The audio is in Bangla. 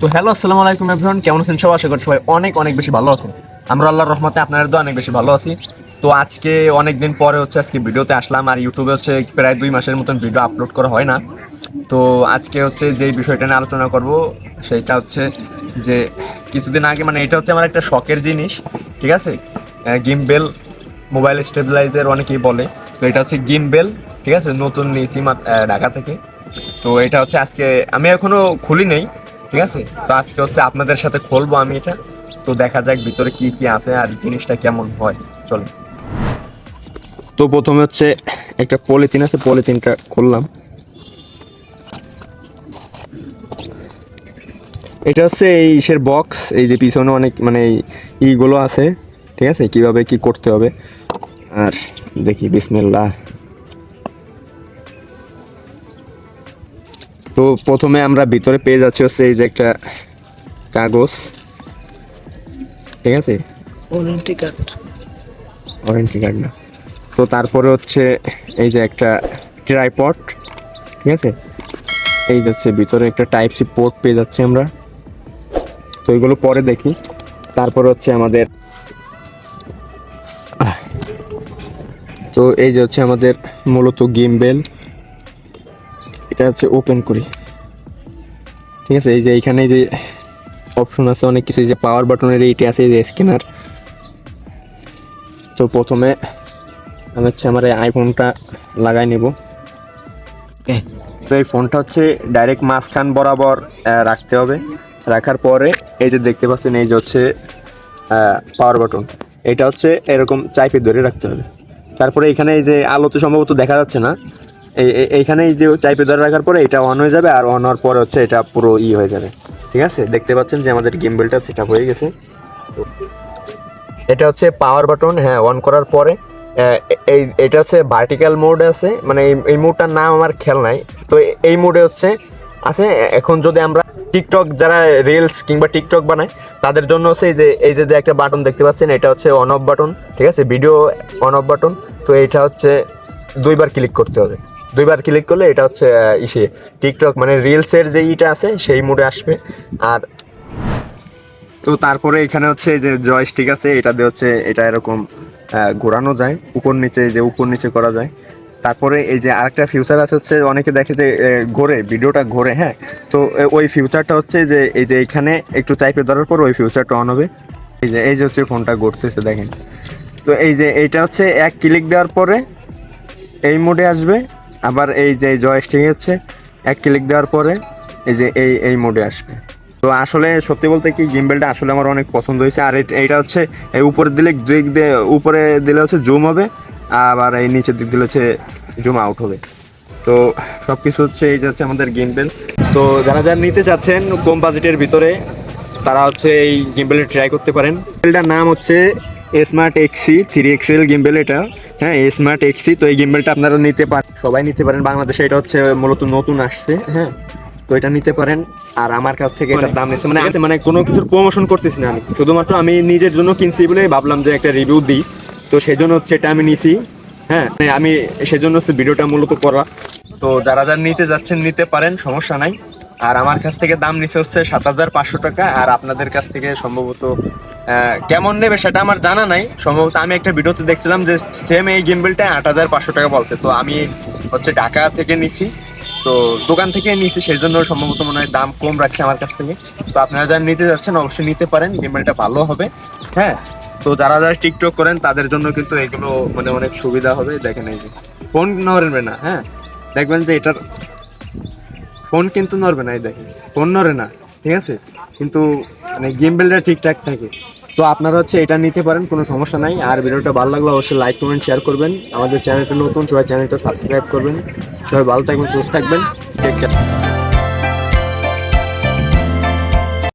তো হ্যালো, আসসালামু আলাইকুম এভরিওয়ান কেমন আছেন সবাই? আশা করি সবাই অনেক অনেক বেশি ভালো আছেন। আমরা আল্লাহর রহমতে আপনাদের তো অনেক বেশি ভালো আছি। তো আজকে অনেক দিন পরে হচ্ছে আজকে ভিডিওতে আসলাম, আর ইউটিউবে হচ্ছে প্রায় দুই মাসের মতন ভিডিও আপলোড করা হয় না। তো আজকে হচ্ছে যেই বিষয়টা নিয়ে আলোচনা করব, সেটা হচ্ছে যে কিছুদিন আগে মানে এটা হচ্ছে আমার একটা শখের জিনিস, ঠিক আছে? গিমবেল মোবাইল স্টেবিলাইজার অনেকেই বলে। তো এটা হচ্ছে গিমবেল ঠিক আছে? নতুন নিয়েছি ঢাকা থেকে। তো এটা হচ্ছে আজকে আমি এখনও খুলি নেই ঠিক আছে? তো আজকে হচ্ছে আপনাদের সাথে খুলবো আমি এটা। তো দেখা যাক ভিতরে কি কি আছে আর জিনিসটা কেমন হয়। চলো। তো প্রথমে হচ্ছে একটা পলিথিন আছে, পলিথিনটা খুললাম। এটা হচ্ছে এই ইসের বক্স এই যে পিছনে অনেক মানে ইগুলো আছে, ঠিক আছে? কীভাবে কি করতে হবে? আর দেখি, বিসমিল্লাহ। তো প্রথমে আমরা ভিতরে পেয়ে যাচ্ছি হচ্ছে এই যে একটা কাগজ। ঠিক আছে? ওয়ারেন্টি কার্ড ওয়ারেন্টি কার্ড না। তো তারপরে হচ্ছে এই যে একটা ট্রাইপড ঠিক আছে? এই যাচ্ছে ভিতরে একটা টাইপ সি পোর্ট পেয়ে যাচ্ছি আমরা। তো এগুলো পরে দেখি। তারপর হচ্ছে আমাদের তো এই যে হচ্ছে আমাদের মূলত গেম বেল। এটা হচ্ছে ওপেন করি। ঠিক আছে এই যে এইখানে যে অপশন আছে অনেক কিছু যে পাওয়ার বাটনের এইটা আছে এই যে স্ক্যানার তো প্রথমে আমি হচ্ছে আমার এই আইফোনটা লাগাই নেব। ওকে তো এই ফোনটা হচ্ছে ডাইরেক্ট মাঝখান বরাবর রাখতে হবে। রাখার পরে এই যে দেখতে পাচ্ছেন এই যে হচ্ছে পাওয়ার বাটন এটা হচ্ছে এরকম চাইপে ধরে রাখতে হবে। তারপরে এখানে এই যে আলোতে সম্ভবত দেখা যাচ্ছে না। এই, এই- এইখানে এই যে চাইপে ধরে রাখার পরে এটা অন হয়ে যাবে আর অন হওয়ার পরে হচ্ছে এটা পুরো ই হয়ে যাবে। ঠিক আছে? দেখতে পাচ্ছেন যে আমাদের গেমবেলটা সেট হয়ে গেছে। এটা হচ্ছে পাওয়ার বাটন হ্যাঁ অন করার পরে এই, এটা হচ্ছে ভার্টিক্যাল মোড আছে। মানে এই- মোডটার নাম আমার খেয়াল নাই। তো এই মোডে হচ্ছে, আছে, এখন যদি আমরা টিকটক যারা রিলস কিংবা টিকটক বানায়, তাদের জন্য হচ্ছে এই যে এই যে একটা বাটন দেখতে পাচ্ছেন, এটা হচ্ছে অন অফ বাটন ঠিক আছে? ভিডিও অন অফ বাটন তো এটা হচ্ছে দুইবার ক্লিক করতে হবে। দুইবার ক্লিক করলে এটা হচ্ছে ইসে টিকটক মানে রিলসের যে ইটা আছে, সেই মোডে আসবে। আর তো তারপরে এখানে হচ্ছে যে জয়স্টিক আছে, এটা দিয়ে হচ্ছে এটা এরকম ঘোরানো যায়, উপর নিচে যে উপর নিচে করা যায়। তারপরে এই যে আরেকটা ফিউচার আছে হচ্ছে, অনেকে দেখে যে ঘোরে, ভিডিওটা ঘোরে হ্যাঁ? তো ওই ফিউচারটা হচ্ছে যে, এই যে এখানে একটু চাইপে ধরার পর ওই ফিউচারটা অন হবে। এই যে এই যে হচ্ছে ফোনটা ঘুরতেছে, দেখেন। তো এই যে, এইটা হচ্ছে এক ক্লিক দেওয়ার পরে এই মোডে আসবে। আবার এই যে জয়স্টিক হচ্ছে, এক ক্লিক দেওয়ার পরে এই যে এই এই মোডে আসবে। তো আসলে সত্যি বলতে কি গিম্বেলটা আসলে আমার অনেক পছন্দ হয়েছে। আর এইটা হচ্ছে, এই উপরে দিলে দিক দিয়ে, উপরে দিলে হচ্ছে জুম হবে, আবার এই নিচের দিক দিলে হচ্ছে জুম আউট হবে। তো সব কিছু হচ্ছে, এই যে হচ্ছে আমাদের গিম্বেল তো যারা যারা নিতে চাচ্ছেন কম বাজেটের ভিতরে, তারা হচ্ছে এই গিম্বেলটা ট্রাই করতে পারেন। গিম্বেলটার নাম হচ্ছে smart XE three axis gimbal এটা। হ্যাঁ স্মার্ট এক্সি তো এই গিম্বেলটা আপনারা নিতে পারেন সবাই নিতে পারেন। বাংলাদেশে এটা হচ্ছে মূলত নতুন আসছে হ্যাঁ। তো এটা নিতে পারেন। আর আমার কাছ থেকে এটার দাম নিচ্ছে মানে মানে কোনো কিছুর প্রমোশন করতেছি না আমি। শুধুমাত্র আমি নিজের জন্য কিনছি বলে ভাবলাম যে একটা রিভিউ দিই। তো সেই জন্য হচ্ছে এটা আমি নিছি হ্যাঁ। মানে আমি সেজন্য হচ্ছে ভিডিওটা মূলত করা। তো যারা যারা নিতে যাচ্ছেন, নিতে পারেন, সমস্যা নাই। আর আমার কাছ থেকে দাম নিচে হচ্ছে সাত হাজার পাঁচশো টাকা। আর আপনাদের কাছ থেকে সম্ভবত কেমন নেবে সেটা আমার জানা নাই। সম্ভবত আমি একটা ভিডিওতে দেখছিলাম যে সেম এই গেমবেলটা আট হাজার পাঁচশো টাকা বলছে। তো আমি হচ্ছে ঢাকা থেকে নিছি। তো দোকান থেকে নিছি সেই জন্য সম্ভবত মনে হয় দাম কম রাখছে আমার কাছ থেকে। তো আপনারা যারা নিতে যাচ্ছেন, অবশ্যই নিতে পারেন গেমবেলটা ভালো হবে। হ্যাঁ তো যারা যারা টিকটক করেন, তাদের জন্য কিন্তু এগুলো মানে অনেক সুবিধা হবে। দেখেন এই যে ফোন নড়বে না হ্যাঁ? দেখবেন যে এটার ফোন কিন্তু নড়বে না, এই দেখেন। ফোন নড়ে না, ঠিক আছে? কিন্তু মানে গেম বেলটা ঠিকঠাক থাকে। তো আপনারা হচ্ছে এটা নিতে পারেন, কোনো সমস্যা নাই। আর ভিডিওটা ভালো লাগলে অবশ্যই লাইক কমেন্ট শেয়ার করবেন। আমাদের চ্যানেলটা নতুন, সবাই চ্যানেলটা সাবস্ক্রাইব করবেন। সবাই ভালো থাকবেন, সুস্থ থাকবেন। Take care